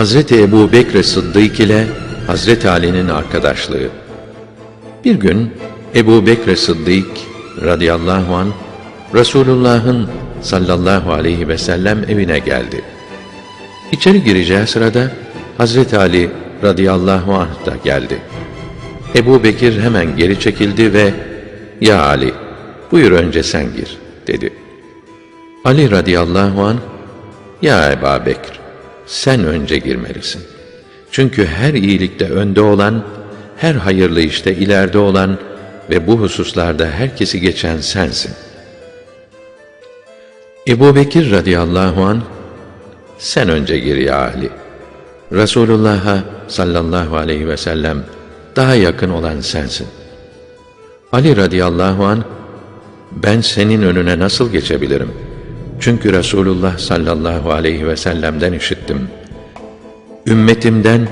Hazreti Ebu Bekr Sıddık ile Hazreti Ali'nin arkadaşlığı. Bir gün Ebu Bekr Sıddık radıyallahu an Resulullah'ın sallallahu aleyhi ve sellem evine geldi. İçeri gireceği sırada Hazreti Ali radıyallahu anh da geldi. Ebu Bekir hemen geri çekildi ve ''Ya Ali, buyur önce sen gir.'' dedi. Ali radıyallahu an ''Ya Ebu Bekir, sen önce girmelisin. Çünkü her iyilikte önde olan, her hayırlı işte ileride olan ve bu hususlarda herkesi geçen sensin. Ebu Bekir radıyallahu an sen önce gir ya Ali. Resulullah'a sallallahu aleyhi ve sellem daha yakın olan sensin. Ali radıyallahu an ben senin önüne nasıl geçebilirim? Çünkü Resulullah sallallahu aleyhi ve sellem'den işittim. Ümmetimden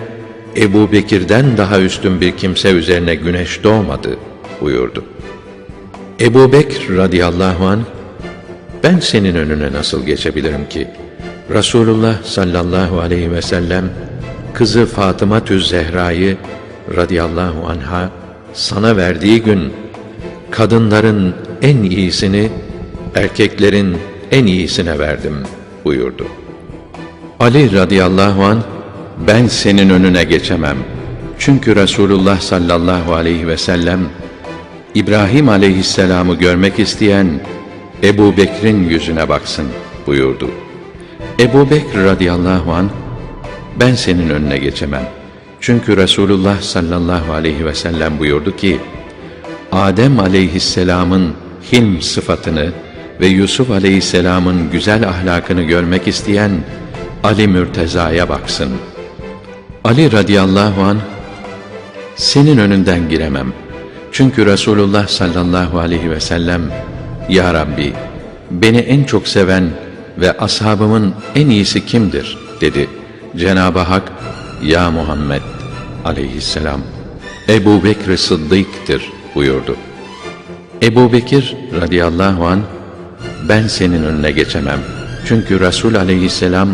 Ebu Bekir'den daha üstün bir kimse üzerine güneş doğmadı buyurdu. Ebu Bekr radıyallahu an ben senin önüne nasıl geçebilirim ki? Resulullah sallallahu aleyhi ve sellem kızı Fatıma Tüz Zehra'yı radıyallahu anha sana verdiği gün kadınların en iyisini erkeklerin en iyisine verdim buyurdu. Ali radıyallahu an ben senin önüne geçemem. Çünkü Resulullah sallallahu aleyhi ve sellem İbrahim aleyhisselamı görmek isteyen Ebu Bekir'in yüzüne baksın buyurdu. Ebu Bekir radıyallahu an ben senin önüne geçemem. Çünkü Resulullah sallallahu aleyhi ve sellem buyurdu ki Adem aleyhisselamın hilm sıfatını ve Yusuf aleyhisselamın güzel ahlakını görmek isteyen Ali Mürteza'ya baksın. Ali radıyallahu an senin önünden giremem. Çünkü Resulullah sallallahu aleyhi ve sellem Ya Rabbi beni en çok seven ve ashabımın en iyisi kimdir dedi. Cenab-ı Hak Ya Muhammed aleyhisselam Ebu Bekr Sıddık'tır buyurdu. Ebu Bekir radıyallahu an ben senin önüne geçemem. Çünkü Resul aleyhisselam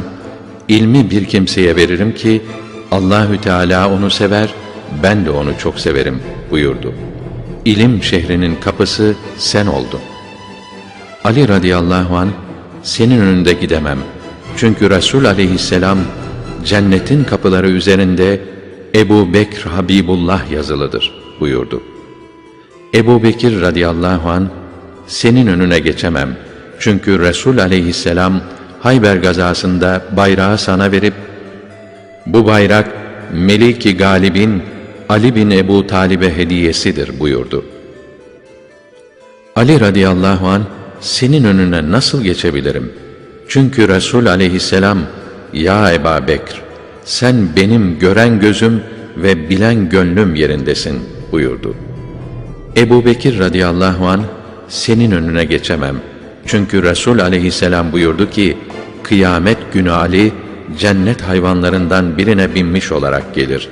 ilmi bir kimseye veririm ki Allahü Teala onu sever, ben de onu çok severim buyurdu. İlim şehrinin kapısı sen oldun. Ali radıyallahu an senin önünde gidemem. Çünkü Resul aleyhisselam cennetin kapıları üzerinde Ebu Bekr Habibullah yazılıdır buyurdu. Ebu Bekir radıyallahu an senin önüne geçemem. Çünkü Resul aleyhisselam Hayber gazasında bayrağı sana verip bu bayrak Meliki Galib'in Ali bin Ebu Talib'e hediyesidir buyurdu. Ali radıyallahu an senin önüne nasıl geçebilirim? Çünkü Resul aleyhisselam ya Eba Bekr sen benim gören gözüm ve bilen gönlüm yerindesin buyurdu. Ebu Bekir radıyallahu an senin önüne geçemem. Çünkü Resul aleyhisselam buyurdu ki kıyamet günü Ali cennet hayvanlarından birine binmiş olarak gelir.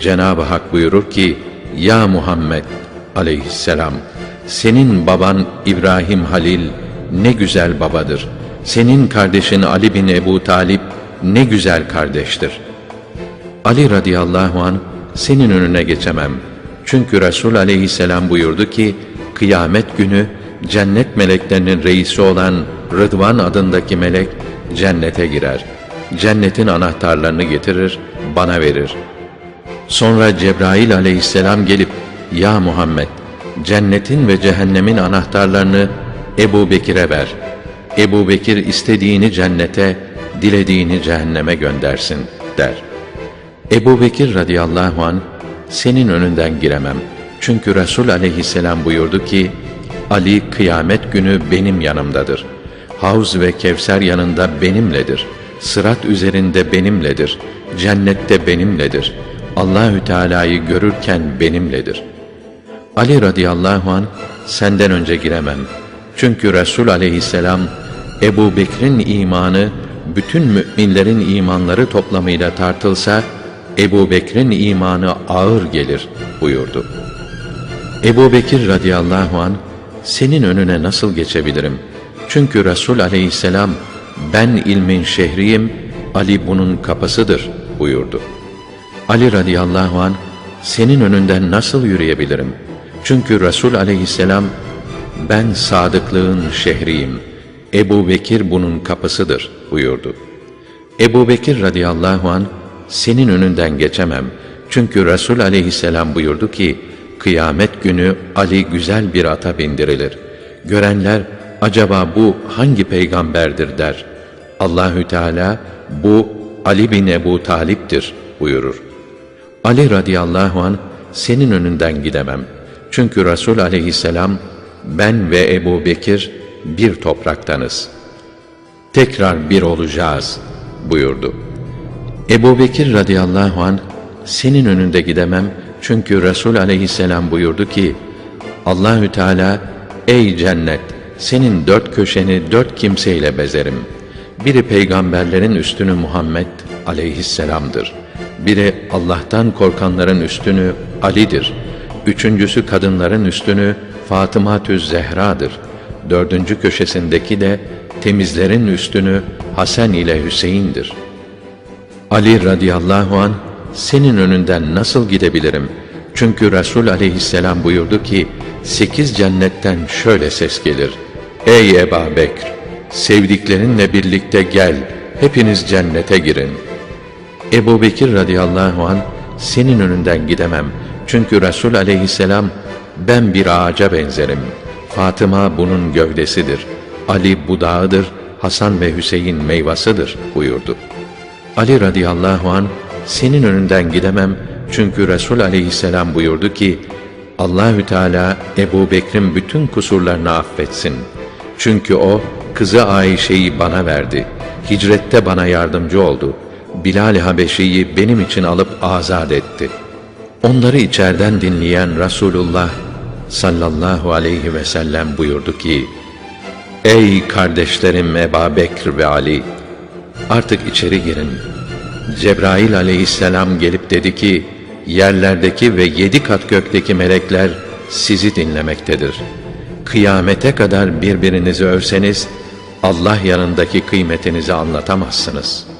Cenab-ı Hak buyurur ki ya Muhammed aleyhisselam senin baban İbrahim Halil ne güzel babadır. Senin kardeşin Ali bin Ebu Talip ne güzel kardeştir. Ali radıyallahu an senin önüne geçemem. Çünkü Resul aleyhisselam buyurdu ki kıyamet günü cennet meleklerinin reisi olan Rıdvan adındaki melek cennete girer. Cennetin anahtarlarını getirir, bana verir. Sonra Cebrail aleyhisselam gelip, Ya Muhammed, cennetin ve cehennemin anahtarlarını Ebu Bekir'e ver. Ebu Bekir istediğini cennete, dilediğini cehenneme göndersin, der. Ebu Bekir radıyallahu an senin önünden giremem. Çünkü Resul aleyhisselam buyurdu ki, Ali kıyamet günü benim yanımdadır. Havz ve Kevser yanında benimledir. Sırat üzerinde benimledir. Cennette benimledir. Allahü Teala'yı görürken benimledir. Ali radıyallahu an senden önce giremem. Çünkü Resul aleyhisselam Ebu Bekir'in imanı bütün müminlerin imanları toplamıyla tartılsa Ebu Bekir'in imanı ağır gelir buyurdu. Ebu Bekir radıyallahu an senin önüne nasıl geçebilirim? Çünkü Resul aleyhisselam ben ilmin şehriyim, Ali bunun kapısıdır buyurdu. Ali radıyallahu an senin önünden nasıl yürüyebilirim? Çünkü Resul aleyhisselam ben sadıklığın şehriyim. Ebu Bekir bunun kapısıdır buyurdu. Ebu Bekir radıyallahu an senin önünden geçemem. Çünkü Resul aleyhisselam buyurdu ki kıyamet günü Ali güzel bir ata bindirilir. Görenler acaba bu hangi peygamberdir der. Allahü Teala bu Ali bin Ebu Talip'tir buyurur. Ali radıyallahu an senin önünden gidemem. Çünkü Resul aleyhisselam ben ve Ebu Bekir bir topraktanız. Tekrar bir olacağız buyurdu. Ebu Bekir radıyallahu an senin önünde gidemem çünkü Resul aleyhisselam buyurdu ki Allahü Teala ey cennet senin dört köşeni dört kimseyle bezerim. Biri peygamberlerin üstünü Muhammed aleyhisselamdır. Biri Allah'tan korkanların üstünü Ali'dir. Üçüncüsü kadınların üstünü Fatıma Tüz Zehra'dır. Dördüncü köşesindeki de temizlerin üstünü Hasan ile Hüseyin'dir. Ali radıyallahu an senin önünden nasıl gidebilirim? Çünkü Resul aleyhisselam buyurdu ki, sekiz cennetten şöyle ses gelir. Ey Eba Bekr! Sevdiklerinle birlikte gel, hepiniz cennete girin. Ebu Bekir radıyallahu an senin önünden gidemem. Çünkü Resul aleyhisselam ben bir ağaca benzerim. Fatıma bunun gövdesidir. Ali budağıdır, Hasan ve Hüseyin meyvasıdır buyurdu. Ali radıyallahu an senin önünden gidemem çünkü Resul aleyhisselam buyurdu ki Allahü Teala Ebu Bekir'in bütün kusurlarını affetsin. Çünkü o kızı Ayşe'yi bana verdi. Hicrette bana yardımcı oldu. Bilal-i Habeşi'yi benim için alıp azat etti. Onları içerden dinleyen Resulullah sallallahu aleyhi ve sellem buyurdu ki Ey kardeşlerim Eba Bekr ve Ali! Artık içeri girin. Cebrail aleyhisselam gelip dedi ki, yerlerdeki ve yedi kat gökteki melekler sizi dinlemektedir. Kıyamete kadar birbirinizi övseniz, Allah yanındaki kıymetinizi anlatamazsınız.''